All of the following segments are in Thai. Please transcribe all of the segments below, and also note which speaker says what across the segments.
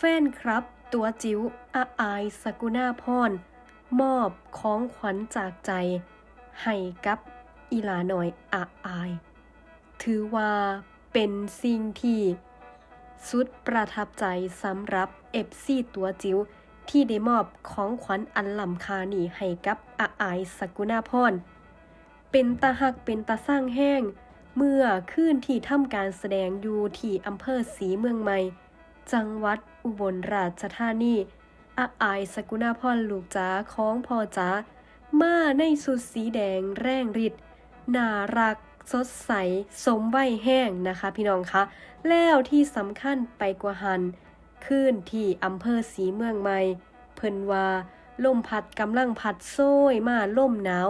Speaker 1: แฟนครับ ตัวจิ๋วอาอายสกุณาพรมอบของขวัญจากใจ ให้กับอีหลาหน่อยอาอาย ถือว่าเป็นสิ่งที่สุดประทับใจสำหรับเอฟซีตัวจิ๋วที่ได้มอบของขวัญอันล้ำค่านี้ให้กับอาอายสกุณาพรเป็นตาหักเป็นตาสร้างแห้ง เมื่อคืนที่ทำการแสดงอยู่ที่อำเภอศรีเมืองใหม่ จังหวัด อุบลราชธานีอาอายสกุณาพรลูกจ๋าของพ่อจ๋ามาในสุดสีแดงแรงฤทธิ์น่ารักสดใส สมวัยแห้งนะคะ พี่น้องคะ แล้วที่สำคัญไปกว่าหันคืนที่อำเภอศรีเมืองใหม่ เพิ่นว่าลมพัดกำลังพัดโซ้ยมาล่มหนาว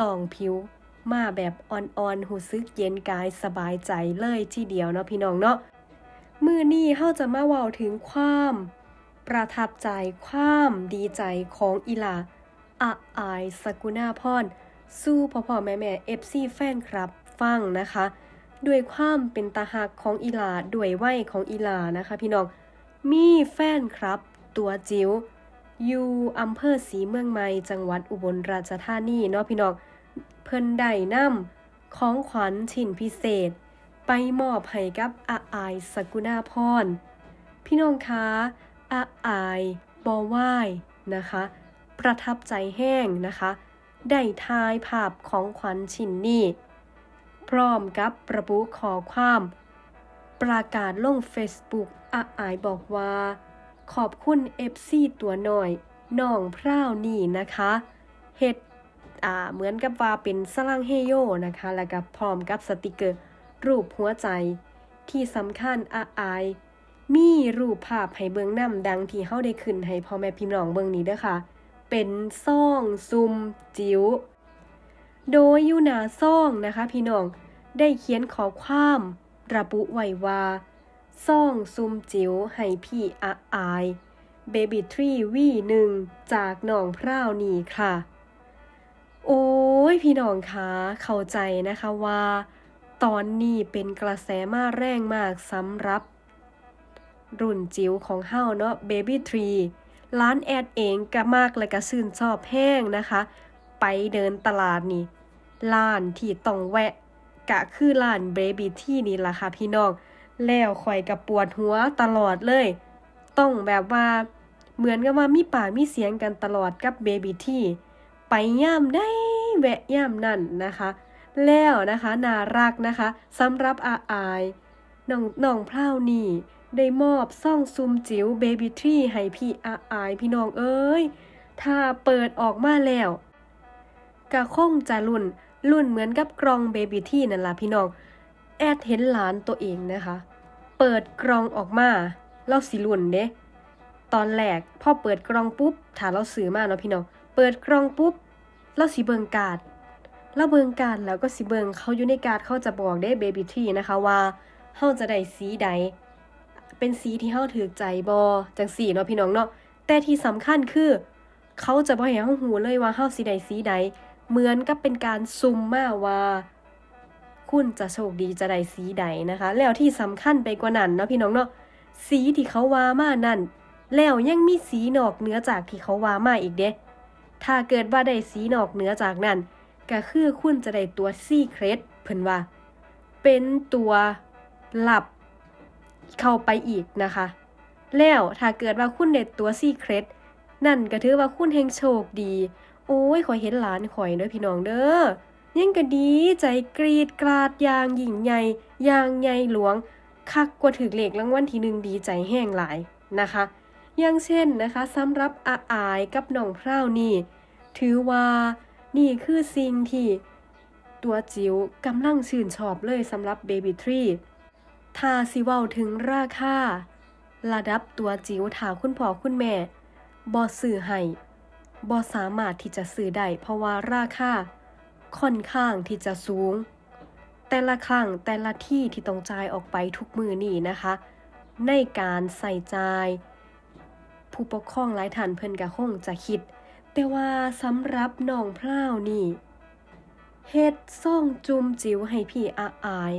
Speaker 1: ตองผิว มาแบบอ่อนๆหูซึกเย็นกายสบายใจเลยทีเดียวเนาะพี่น้องเนาะ มือนี้เฮาจะมาเว้าถึงความ ประทับใจความดีใจของอีหลาอาอายสกุณาพรสู้พ่อพ่อแม่แม่เอฟซีแฟนครับฟังนะคะ ด้วยความเป็นตาหักของอีหลาด้วยวัยของอีหลานะคะ พี่น้องมีแฟนครับ ตัวจิ๋วอยู่อำเภอศรีเมืองใหม่จังหวัดอุบลราชธานีเนาะพี่น้องเพิ่นได้นำของขวัญชิ้นพิเศษ ไปมอบให้กับอาอายสกุณาพร พี่น้องคะอาอายบอไหว้นะคะ ประทับใจแห้งนะคะ ได้ทายภาพของขวัญชิ้นนี้ พร้อมกับระบุขอความ ประกาศลง Facebook อาอายบอกว่า ขอบคุณ FC ตัวหน่อยน้องพร้าวนี่นะคะเฮ็ดอ่าเหมือนกับว่าเป็นสลังเฮโยนะคะ แล้วก็พร้อมกับสติกเกอร์ รูปหัวใจ ที่สำคัญอาอาย มีรูปภาพให้เบิ่งนำดังที่เฮาได้ขึ้นให้พ่อแม่พี่น้องเบิ่งนี้เด้อค่ะ เป็นซ่องซุมจิ๋วโดยอยู่หน้าซ่องนะคะ พี่น้องได้เขียนขอความระบุไว้ว่าซ่องซุมจิ๋วให้พี่อาอาย Baby Tree V1 จากน้องพร้าวนี่ค่ะ โอ้ยพี่น้องคะเข้าใจนะคะว่า ตอนนี้เป็นกระแสมาแรงมากสำหรับ รุ่นจิ๋วของเฮาเนาะ Baby Tree ร้านแอดเองก็มากและก็ชื่นชอบแห้งนะคะ ไปเดินตลาดนี่ร้านที่ต้องแวะกะคือร้าน Baby ที่นี่ล่ะค่ะพี่น้องแล้วข่อยกับปวดหัวตลอดเลย ต้องแบบว่าเหมือนกับว่ามีปากมีเสียงกันตลอดกับ Baby ที่ไปย่ามได้แวะย่ามนั่นนะคะ แล้วนะคะน่ารักนะคะสำหรับอาอายน้องน้องพร้าวนี่ได้มอบซ่องซุมจิ๋วเบบี้ทรีให้พี่อาอายพี่น้องเอ้ย ถ้าเปิดออกมาแล้วกะคงจะรุ่นรุ่นเหมือนกับกรองเบบี้ที่นั่นล่ะพี่น้อง แอดเห็นหลานตัวเองนะคะ เปิดกรองออกมาเราสิรุ่นเด้ตอนแรกพอเปิดกล่องปุ๊บถ้าเราซื้อมาเนาะพี่น้อง เปิดกล่องปุ๊บเราสิเบิงกาด เราเบิงการแล้วก็สิเบิงเขาอยู่ในการเขาจะบอกได้เบบี้ทีนะคะว่าเฮาจะได้สีใด เป็นสีที่เฮาถือใจบอจังสีเนาะพี่น้องเนาะแต่ที่สำคัญคือ เขาจะบ่ให้เฮาหูเลยว่าเฮาสิได้สีใด เหมือนกับเป็นการซุ่มมาว่าคุณจะโชคดีจะได้สีใดนะคะ แล้วที่สำคัญไปกว่านั้นเนาะพี่น้องเนาะสีที่เขาว่ามานั่น แล้วยังมีสีนอกเหนือจากที่เขาว่ามาอีกเด้ถ้าเกิดว่าได้สีนอกเหนือจากนั้น ก็คือคุณจะได้ตัวซีเครตเพิ่นว่า เป็นตัวหลับเข้าไปอีกนะคะ แล้วถ้าเกิดว่าคุณได้ตัวซีเครตนั่นก็ถือว่าคุณเฮงโชคดี โอ้ยขอยเห็นหลานข่อยเด้อพี่น้องเด้อยังก็ดีใจกรีดกราดอยางหยิ่งใหญ่อยางใหญ่หลวง คักกว่าถือเลขรางวัลที่หนึ่งดีใจแห้งหลายนะคะอย่างเช่นนะคะสำหรับอาอายกับน้องพร้าวนี่ ถือว่า นี่คือสิ่งที่ตัวจิ๋วกำลังชื่นชอบเลยสำหรับ Baby Tree ถ้าสิเว้าถึงราคาระดับตัวจิ๋วถาคุณพ่อคุณแม่บ่ซื้อให้บ่สามารถที่จะซื้อได้เพราะว่าราคาค่อนข้างที่จะสูง แต่ละครั้งแต่ละที่ที่ต้องจ่ายออกไปทุกมือนี่นะคะ ในการใส่ใจายผู้ปกครองหลายท่านเพิ่นก็คงจะคิด แต่ว่าสำหรับน้องพร้าวนี่เฮ็ดซ่องจุมจิ๋วให้พี่อาอาย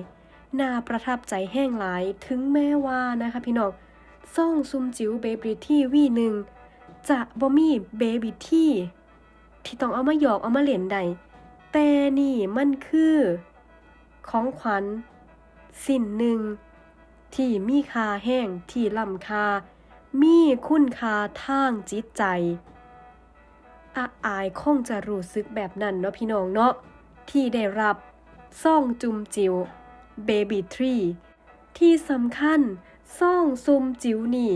Speaker 1: น่าประทับใจแห้งหลายถึงแม้ว่านะคะพี่น้องซ่องซุมจิ๋วเบบีที่วีหนึ่งจะบ่มีเบบีที่ที่ต้องเอามาหยอกเอามาเล่นได้แต่นี่มันคือ ของขวัญ สิ่นหนึ่ง ที่มีค่าแห้งที่ล้ำค่ามีคุณค่าทางจิตใจ อาอายคงจะรู้สึกแบบนั้นเนาะพี่น้องเนาะที่ได้รับซ่องจุมจิ๋วเบบี้ทรีที่สำคัญซ่องซุมจิ๋วนี่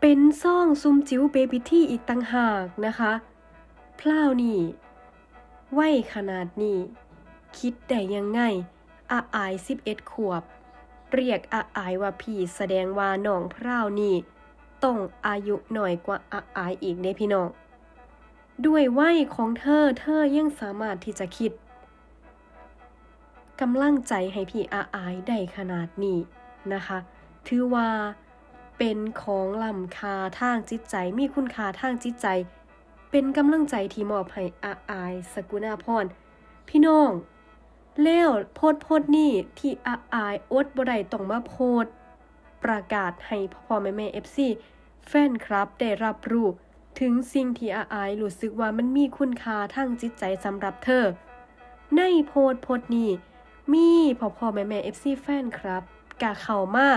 Speaker 1: เป็นซ่องซุมจิ๋วเบบี้ที่อีกต่างหากนะคะพล่าวนี่ไหวขนาดนี้ คิดได้ยังไงอาอาย11ขวบ เรียกอาอายว่าพี่แสดงว่าน้องพร่าวนี่ต้องอายุหน่อยกว่าอาอายอีกเด้พี่น้อง ด้วยวัยของเธอ เธอยังสามารถที่จะคิดกำลังใจให้พี่อาอายได้ขนาดนี้นะคะ ถือว่าเป็นของลำคาทางจิตใจ มีคุณค่าทางจิตใจ เป็นกำลังใจที่มอบให้อาอาย สกุณาพร พี่น้องแล้วโพดโพดนี่ที่อาอายอดบ่ได้ต้องมาโพด ประกาศให้พ่อพ่อแม่แม่เอฟซีแฟนครับได้รับรู้ ถึงสิ่งที่อาอายรู้สึกว่ามันมีคุณค่าทางจิตใจสำหรับเธอ ในโพดโพดนี้ มีพ่อพ่อแม่แม่เอฟซีแฟนครับกะเข้ามา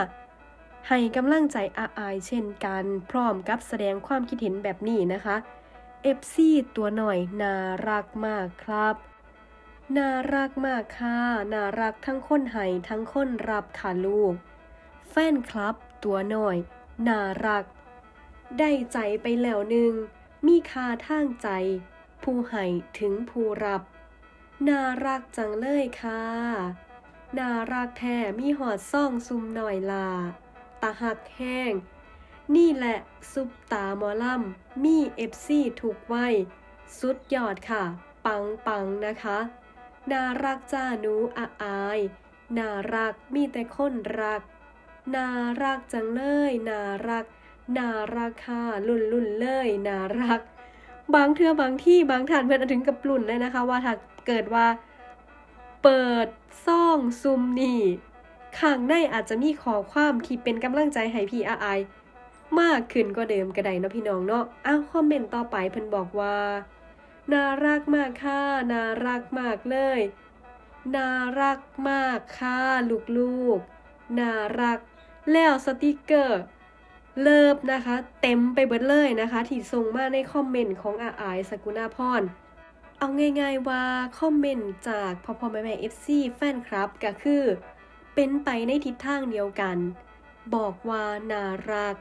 Speaker 1: ให้กำลังใจอาอายเช่นกันพร้อมกับแสดงความคิดเห็นแบบนี้นะคะเอฟซีตัวหน่อยน่ารักมากครับน่ารักมากค่ะน่ารักทั้งคนให้ทั้งคนรับค่ะลูก แฟนคลับตัวหน่อยน่ารัก ได้ใจไปแล้วหนึ่ง มีคาทางใจ ผู้ให้ถึงผู้รับ น่ารักจังเลยค่ะ น่ารักแท้มีหอดซ่องซุมหน่อยลา ตาหักแห้ง นี่แหละซุปตาหมอลำมีเอฟซีถูกไว้ สุดยอดค่ะ ปังปังนะคะ น่ารักจ้าหนูอาอาย น่ารักมีแต่คนรัก น่ารักจังเลย น่ารัก น่ารักค่ะลุ่นลุ่นเลยน่ารัก บางเทื่อบางที่บางท่านเพื่อนถึงกับปลุ่นเลยนะคะ ว่าถ้าเกิดว่า เปิดซ่องซุมนี่ข้างในอาจจะมีขอความที่เป็นกำลังใจให้พี่อาไอมากขึ้นก็เดิมก็ได้เนาะพี่น้องเนาะอ้าวคอมเมนต์ต่อไปเพิ่นบอกว่าน่ารักมากค่ะน่ารักมากเลยน่ารักมากค่ะลูกๆน่ารัก แล้วสติกเกอร์ เลิฟนะคะ เต็มไปเบิดเลยนะคะ ที่ส่งมาในคอมเมนต์ของอาอายสกุณาพรเอาง่ายๆว่าคอมเมนต์จากพอพอแม่แม่เอฟซีแฟนคลับก็คือ เป็นไปในทิศทางเดียวกัน บอกว่าน่ารัก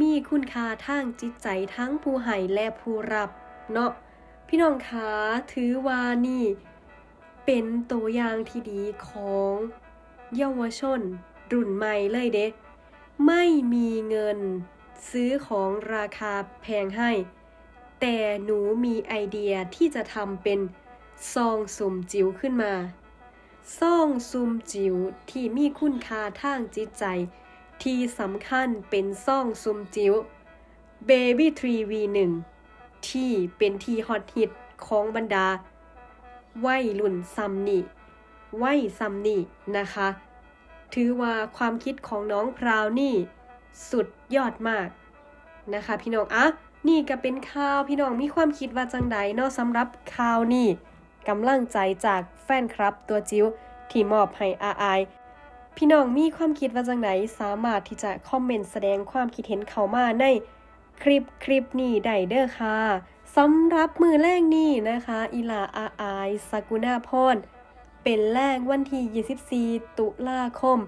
Speaker 1: มีคุณค่าทางจิตใจทั้งผู้ให้และผู้รับเนาะพี่น้องคะถือว่านี่ เป็นตัวอย่างที่ดีของเยาวชน รุ่นใหม่เลยเด้ ไม่มีเงิน ซื้อของราคาแพงให้ แต่หนูมีไอเดียที่จะทำเป็นซองสุ่มจิ๋วขึ้นมาซองสุ่มจิ๋วที่มีคุณค่าทางจิตใจ ที่สำคัญเป็นซองซุมจิ๋ว Baby 3 V1 ที่เป็นที่ฮอตฮิตของบรรดา วัยรุ่นซัมนี่วัยซัมนี่นะคะ ถือว่าความคิดของน้องพราวนี่ สุดยอดมากนะคะ พี่น้องอะนี่ก็เป็นข่าวพี่น้องมีความคิดว่าจังใดเนาะสำหรับข่าวนี่กำลังใจจากแฟนคลับตัวจิ๋วที่มอบให้อาไอพี่น้องมีความคิดว่าจังไหนสามารถที่จะคอมเมนต์แสดงความคิดเห็นเข้ามาในคลิปคลิปนี้ได้เด้อค่ะสำหรับมือแรกนี้นะคะ อีลาอาไอายสกุณาพร เป็นแรกวันที่ 24 ตุลาคม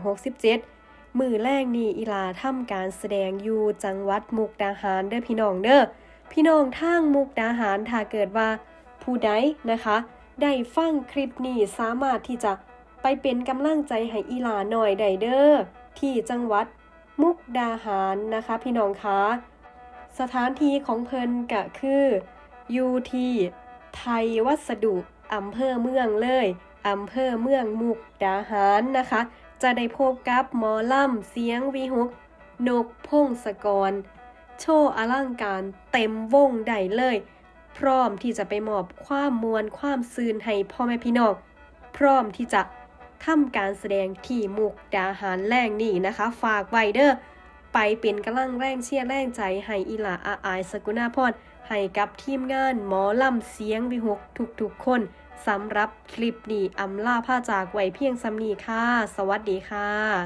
Speaker 1: 2567 มือแรกนี้อีลาทำการแสดงอยู่จังหวัดมุกดาหารเด้อพี่น้องเด้อ พี่น้องทางมุกดาหารถ้าเกิดว่าผู้ใดนะคะ ได้ฟังคลิปนี้สามารถที่จะไปเป็นกำลังใจให้อีหลาหน่อยได้เด้อที่จังหวัดมุกดาหารนะคะ พี่น้องคะสถานที่ของเพิ่นก็คือ อยู่ที่ไทยวัสดุ อำเภอเมืองเลยอำเภอเมืองมุกดาหารนะคะ จะได้พบกับหมอล่ำเสียงวีฮุกนกพงศกร โชว์อลังการเต็มวงได้เลย พร้อมที่จะไปมอบความมวลความซืนให้พ่อแม่พี่น้องพร้อมที่จะทำการแสดงที่มุกดาหารแรงนี่นะคะ ฝากไวเด้อไปเป็นกำลังแรงเชียร์แรงใจให้อีหลาอาอายสกุณาพร ให้กับทีมงานหมอลำเสียงวิหกทุกๆคนสำหรับคลิปนี้อำลาผ้าจากไว้เพียงสำนีค่ะ สวัสดีค่ะ